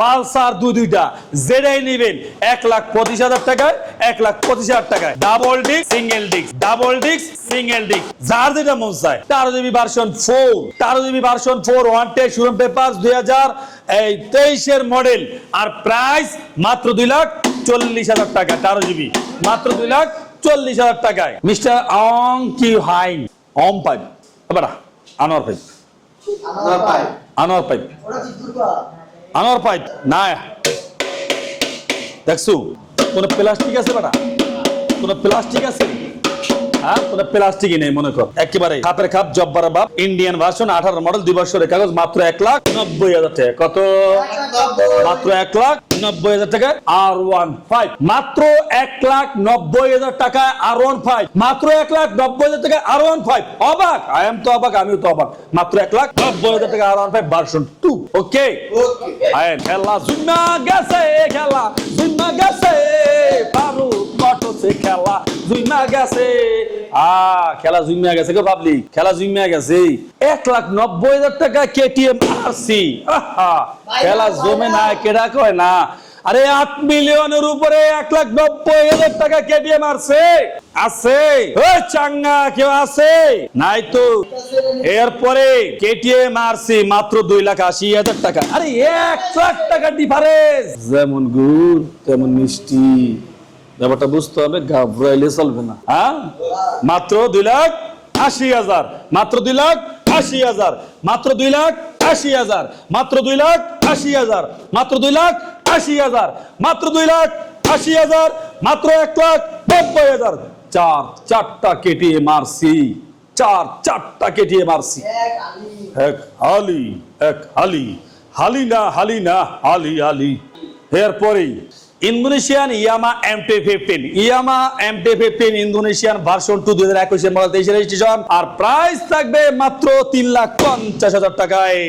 Pulsar দুই দুইটা। যেটাই নেবেন এক লাখ পঁচিশ হাজার টাকায় এক লাখ পঁচিশ হাজার টাকায়। Double disc single disc double disc single disc যার যেটা মন চায় তেরো জিবি ভার্সন ফোর তেরো জিবি ভার্সন ফোর ওয়ান টেক শুরুম পেপার দুই হাজার এই তেইশের মডেল আর প্রাইস মাত্র দুই লাখ চল্লিশ হাজার টাকা তেরো জিবি মাত্র দুই লাখ চল্লিশ হাজার টাকায়। মিস্টার অং কি হাইন? অম pipe Anwar pipe Anwar pipe ওটা কি দুর্গা আনোয়ার পাইপ না দেখছ? কোনো প্লাস্টিক আছে বেটা? কোনো প্লাস্টিক আছে? হ্যাঁ কোন প্লাস্টিকই নেই মনে কর। একেবারে। খাপের খাপ জব্বার বাপ ইন্ডিয়ান ভার্সন আঠারো মডেল দুই বছরের কাগজ মাত্র এক লাখ নব্বই হাজার টাকা। কত? মাত্র এক লাখ নব্বই হাজার টাকায় আর ওয়ান ফাইভ মাত্র এক লাখ নব্বই হাজার টাকায় আর ওয়ান ফাইভ মাত্র এক লাখ নব্বই হাজার টাকায় আর ওয়ান ফাইভ অবাক। আই এম তো অবাক আমিও তো অবাক। মাত্র এক লাখ নব্বই হাজার টাকা R one five version two okay okay আয়েন খেলা গেছে। গেছে আ খেলা জুম্মা গেছে গো ভাবলি খেলা জুম্মা গেছে। এক লাখ নব্বই হাজার টাকা কেটিএম আরসি। খেলা জমে না কেডা কয় না। আরে আট মিলিয়নের উপরে এক লাখ নব্বই হাজার টাকা কেটিএম আরছে আছে। চাঙ্গা কেউ আছে? নাই তো। এরপরে কেটিএম আরসি মাত্র দুই লাখ আশি হাজার টাকা। আরে এক লাখ টাকা ডিফারেন্স যেমন গুড় তেমন মিষ্টি। ব্যাপারটা বুঝতে হবে ঘাবড়াইলে চলবে না। হ্যাঁ? মাত্র দুই লাখ আশি হাজার, মাত্র দুই লাখ আশি হাজার, মাত্র দুই লাখ আশি হাজার, মাত্র দুই লাখ আশি হাজার, মাত্র দুই লাখ আশি হাজার, মাত্র দুই লাখ আশি হাজার, মাত্র এক লাখ নব্বই হাজার। চার চারটা কেটিএম আরসি চার চারটা কেটিএম আরসি এক আলি এক হালি হালি না হালি না, হালি হালি। এরপরেই Indonesian Yamaha MT fifteen. Yamaha MT fifteen Indonesian version two দুই হাজার একুশের মডেল তেইশের রেজিস্ট্রেশন আর প্রাইস থাকবে মাত্র তিন লাখ পঞ্চাশ হাজার টাকায়।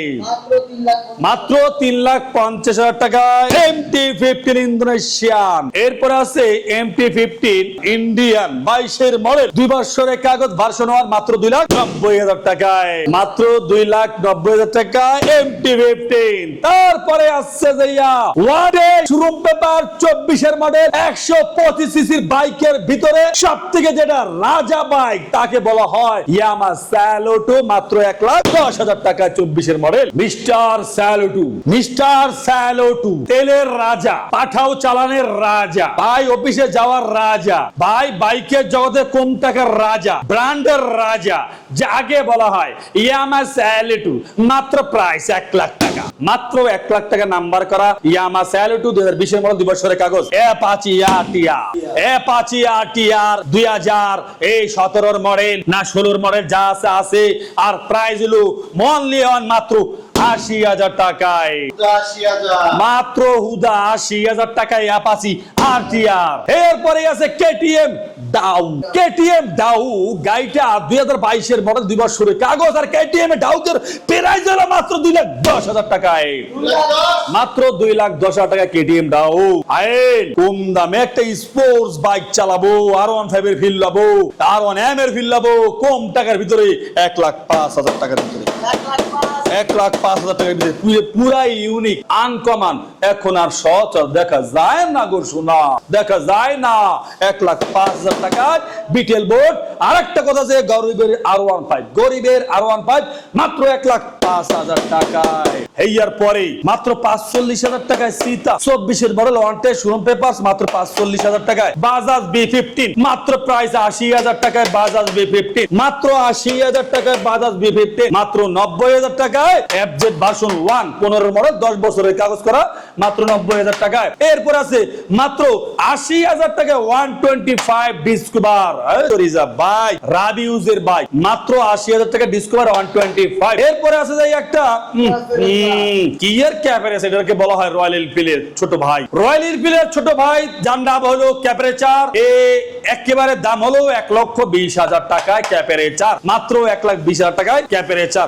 মাত্র তিন লাখ পঞ্চাশ। হাজার টাকায় এমটি ফিফটিন ইন্দোনেশিয়ান। এরপরে আছে এমটি ফিফটিন ইন্ডিয়ান বাইশের মডেল দুই বছরের কাগজ ভার্সন ওয়ান মাত্র দুই লাখ নব্বই হাজার টাকায়। মাত্র দুই লাখ নব্বই হাজার টাকায় এমটি ফিফটিন। তারপরে আসছে যে ইয়া ওয়ার্ডে শোরুম পেপার চব্বিশের মডেল একশো পঁচিশ সিসির বাইকের ভিতরে সব থেকে যেটা রাজা বাইক, তাকে বলা হয় ইয়ামা স্যালোটো, মাত্র এক লাখ দশ হাজার টাকা চব্বিশের মডেল মিস্টার স্যালোটু। মিস্টার স্যালোটু, তেলের রাজা, পাঠাও চালানের রাজা, ভাই অফিসে যাওয়ার রাজা, ভাই বাইকের জগতে কম টাকার রাজা, ব্র্যান্ডের রাজা যাকে বলা হয় ইয়ামা স্যালোটু মাত্র প্রাইস এক লাখ টাকা। মাত্র এক লাখ টাকা নাম্বার করা ইয়ামা স্যালোটু দুই হাজার বিশের মডেল দুই বছরের কাগজ। এ পাঁচি আটিয়া এ পাঁচি আটিয়ার দুই হাজার এই সতেরোর মডেল না ষোলোর মডেল যা আছে আছে। আর প্রাইস হলো মন লিওন মাত্র আশি হাজার টাকায়। মাত্র হুদা আশি হাজার টাকায় অ্যাপাচি আর টিআর এরপরে আছে কেটিএম ডাউ কেটিএম ডাউ গাড়িটা দুই হাজার বাইশের মডেল দুই বছরের কাগজ আর কেটিএম হলো মাত্র দুই লাখ দশ হাজার টাকায়। মাত্র দুই লাখ দশ হাজার কেটিএম দাও। আইন, কম দামে একটা স্পোর্টস বাইক চালাবো আর ওয়ান ফাইভ এর ফিল লাবো আর ওয়ান এম এর ফিল লাবো, কম টাকার ভিতরে এক লাখ পাঁচ হাজার টাকার ভিতরে। এক লাখ এক লাখ পাঁচ হাজার টাকা পুরো- পুরাই ইউনিক আনকমান এখন আর সচল দেখা যায় না গো শোনা দেখা যায় না। এক লাখ পাঁচ হাজার টাকায় বিটেল বোর্ড। আর একটা কথা যে গরিবের আর ওয়ান ফাইভ। গরিবের আর ওয়ান ফাইভ মাত্র এক লাখ পাঁচ হাজার টাকায়। এইয়ার পরে মাত্র পাঁচচল্লিশ হাজার টাকায় সীতা। চব্বিশের মডেল ওয়ান টেস্ট শোরুম মাত্র পাঁচচল্লিশ হাজার টাকায়। বাজাজ বি ফিফটিন, মাত্র প্রাইস আশি হাজার টাকায় বাজাজ বি ফিফটিন। মাত্র আশি হাজার টাকায় বাজাজ বি ফিফটিন, মাত্র নব্বই হাজার টাকায় এফজেড ভার্সন ওয়ান। পনেরো মডেল, দশ বছরের কাগজ করা, মাত্র নব্বই হাজার টাকায়। এরপর আছে মাত্র আশি হাজার টাকায় one twenty five Discover. Bye. রাবিউজের bike মাত্র আশি হাজার টাকা ডিসকভার ওয়ান টোয়েন্টি ফাইভ। এরপরে আছে যে একটা কি এর ক্যাপারেস এটাকে বলা হয় রয়্যাল এনফিল্ডের ছোট ভাই। রয়্যাল এনফিল্ডের ছোট ভাই যার নাম হলো ক্যাপারেচার এ একেবারে দাম হলো এক লক্ষ বিশ হাজার টাকায় ক্যাপারেচার মাত্র এক লাখ বিশ হাজার টাকায় ক্যাপারেচার